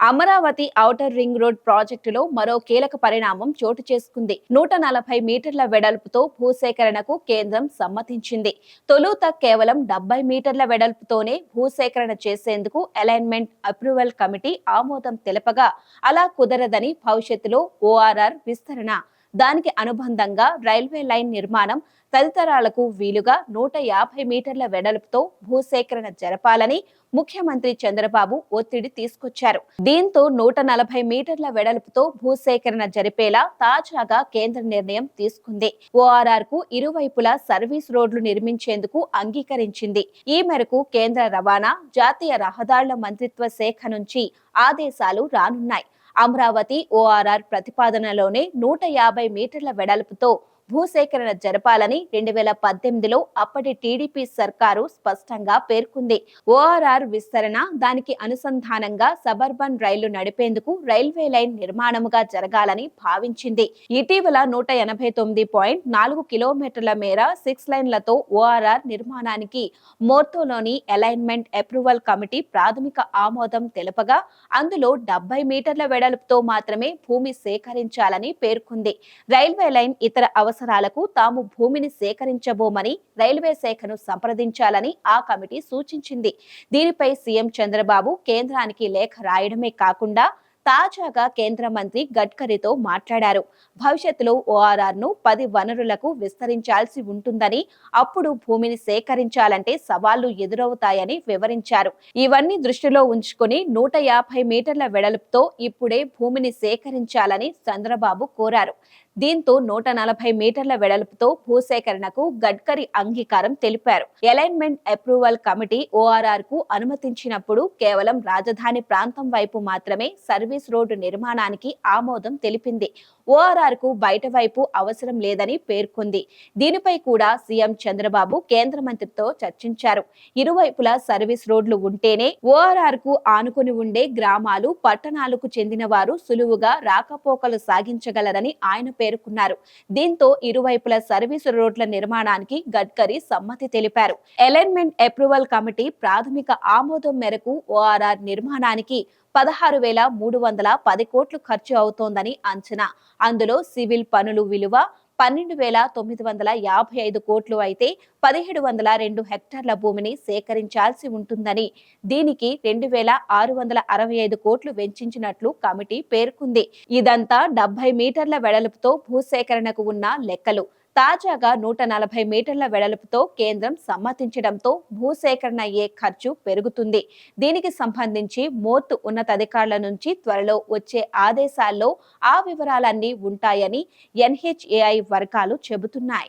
Amaravati outer ring road ప్రాజెక్టులో మరో కీలక పరిణామం చోటు చేసుకుంది. నూట నలభై మీటర్ల వెడల్పుతో భూసేకరణకు కేంద్రం సమ్మతించింది. తొలుత కేవలం డెబ్బై మీటర్ల వెడల్పుతోనే భూసేకరణ చేసేందుకు అలైన్మెంట్ అప్రూవల్ కమిటీ ఆమోదం తెలపగా అలా కుదరదని భవిష్యత్తులో ఓఆర్ఆర్ విస్తరణ దానికి అనుబంధంగా రైల్వే లైన్ నిర్మాణం తదితరాలకు వీలుగా నూట యాభై మీటర్ల వెడల్పుతో భూసేకరణ జరపాలని ముఖ్యమంత్రి చంద్రబాబు ఒత్తిడి తీసుకొచ్చారు. దీంతో నూట నలభై మీటర్ల వెడల్పుతో భూసేకరణ జరిపేలా తాజాగా కేంద్ర నిర్ణయం తీసుకుంది. ఓఆర్ఆర్కు ఇరువైపులా సర్వీస్ రోడ్లు నిర్మించేందుకు అంగీకరించింది. ఈ మేరకు కేంద్ర రవాణా జాతీయ రహదారుల మంత్రిత్వ శాఖ నుంచి ఆదేశాలు రానున్నాయి. అమరావతి ఓఆర్ఆర్ ప్రతిపాదనలోనే నూట యాభై మీటర్ల వెడల్పుతో భూసేకరణ జరపాలని రెండు వేల పద్దెనిమిదిలో అప్పటి టీడీపీ సర్కారు స్పష్టంగా పేర్కొంది. ఓఆర్ఆర్ విస్తరణ దానికి అనుసంధానంగా సబర్బన్ రైళ్ళు నడిపేందుకు రైల్వే లైన్ నిర్మాణముగా జరగాలని భావించింది. ఇటీవల నూట ఎనభై తొమ్మిది పాయింట్ నాలుగు కిలోమీటర్ల మేర సిక్స్ లైన్లతో ఓఆర్ఆర్ నిర్మాణానికి మోర్తోలోని అలైన్మెంట్ అప్రూవల్ కమిటీ ప్రాథమిక ఆమోదం తెలుపగా అందులో డెబ్బై మీటర్ల వెడల్పుతో మాత్రమే భూమి సేకరించాలని పేర్కొంది. రైల్వే లైన్ ఇతర అవసరం అవసరాలకు తాము భూమిని సేకరించబోమని రైల్వే శాఖను సంప్రదించాలని ఆ కమిటీ సూచించింది. దీనిపై సీఎం చంద్రబాబు కేంద్రానికి లేఖ రాయడమే కాకుండా తాజాగా కేంద్ర మంత్రి గడ్కరీతో మాట్లాడారు. భవిష్యత్తులో ఓఆర్ఆర్ను పది వనరులకు విస్తరించాల్సి ఉంటుందని అప్పుడు భూమిని సేకరించాలంటే సవాళ్ళు ఎదురవుతాయని వివరించారు. ఇవన్నీ దృష్టిలో ఉంచుకుని నూట యాభై మీటర్ల వెడల్పుతో ఇప్పుడే భూమిని సేకరించాలని చంద్రబాబు కోరారు. దీంతో నూట నలభై మీటర్ల వెడల్పుతో భూసేకరణకు గడ్కరీ అంగీకారం తెలిపారు. అలైన్మెంట్ అప్రూవల్ కమిటీ ఓఆర్ఆర్కు అనుమతించినప్పుడు కేవలం రాజధాని ప్రాంతం వైపు మాత్రమే సర్వే సర్వీస్ రోడ్డు నిర్మాణానికి ఆమోదం తెలిపింది. ఓఆర్ఆర్కు బయట వైపు అవసరం లేదని పేర్కొంది. దీనిపై కూడా సీఎం చంద్రబాబు కేంద్ర మంత్రితో చర్చించారు. ఇరువైపులా సర్వీస్ రోడ్లు ఉంటేనే ఓఆర్ఆర్కు ఆనుకుని ఉండే గ్రామాలు పట్టణాలకు చెందిన వారు సులువుగా రాకపోకలు సాగించగలరని ఆయన పేర్కొన్నారు. దీంతో ఇరువైపుల సర్వీసు రోడ్ల నిర్మాణానికి గడ్కరీ సమ్మతి తెలిపారు. అలైన్మెంట్ అప్రూవల్ కమిటీ ప్రాథమిక ఆమోదం మేరకు ఓఆర్ఆర్ నిర్మాణానికి పదహారు వేల మూడు వందల పది కోట్లు ఖర్చు అవుతోందని అంచనా. అందులో సివిల్ పనులు విలువ పన్నెండు వేల తొమ్మిది వందల యాభై ఐదు కోట్లు అయితే పదిహేడు వందల రెండు హెక్టార్ల భూమిని సేకరించాల్సి ఉంటుందని దీనికి రెండు వేల ఆరు వందల అరవై ఐదు కోట్లు వెచ్చించినట్లు కమిటీ పేర్కొంది. ఇదంతా డెబ్బై మీటర్ల వెడల్పుతో భూసేకరణకు ఉన్న లెక్కలు. తాజాగా నూట నలభై మీటర్ల వెడల్పుతో కేంద్రం సమ్మతించడంతో భూసేకరణ అయ్యే ఖర్చు పెరుగుతుంది? దీనికి సంబంధించి మోర్త్ ఉన్నతాధికారుల నుంచి త్వరలో వచ్చే ఆదేశాల్లో ఆ వివరాలన్నీ ఉంటాయని ఎన్హెచ్ఏఐ వర్గాలు చెబుతున్నాయి.